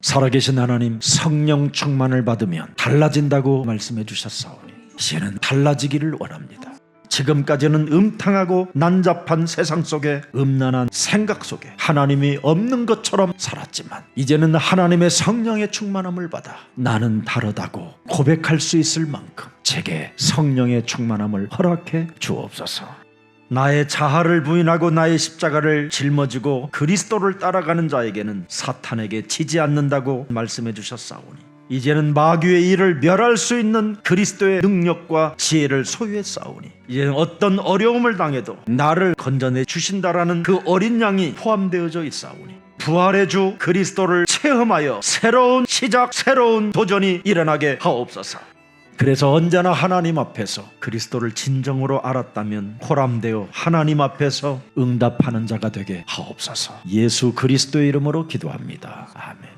살아계신 하나님 성령 충만을 받으면 달라진다고 말씀해 주셨사오니 이제는 달라지기를 원합니다. 지금까지는 음탕하고 난잡한 세상 속에 음란한 생각 속에 하나님이 없는 것처럼 살았지만 이제는 하나님의 성령의 충만함을 받아 나는 다르다고 고백할 수 있을 만큼 제게 성령의 충만함을 허락해 주옵소서. 나의 자아를 부인하고 나의 십자가를 짊어지고 그리스도를 따라가는 자에게는 사탄에게 지지 않는다고 말씀해 주셨사오니 이제는 마귀의 일을 멸할 수 있는 그리스도의 능력과 지혜를 소유했사오니 이제는 어떤 어려움을 당해도 나를 건져내 주신다라는 그 어린 양이 포함되어져 있사오니 부활의 주 그리스도를 체험하여 새로운 시작 새로운 도전이 일어나게 하옵소서 그래서 언제나 하나님 앞에서 그리스도를 진정으로 알았다면 호람되어 하나님 앞에서 응답하는 자가 되게 하옵소서. 예수 그리스도의 이름으로 기도합니다. 아멘.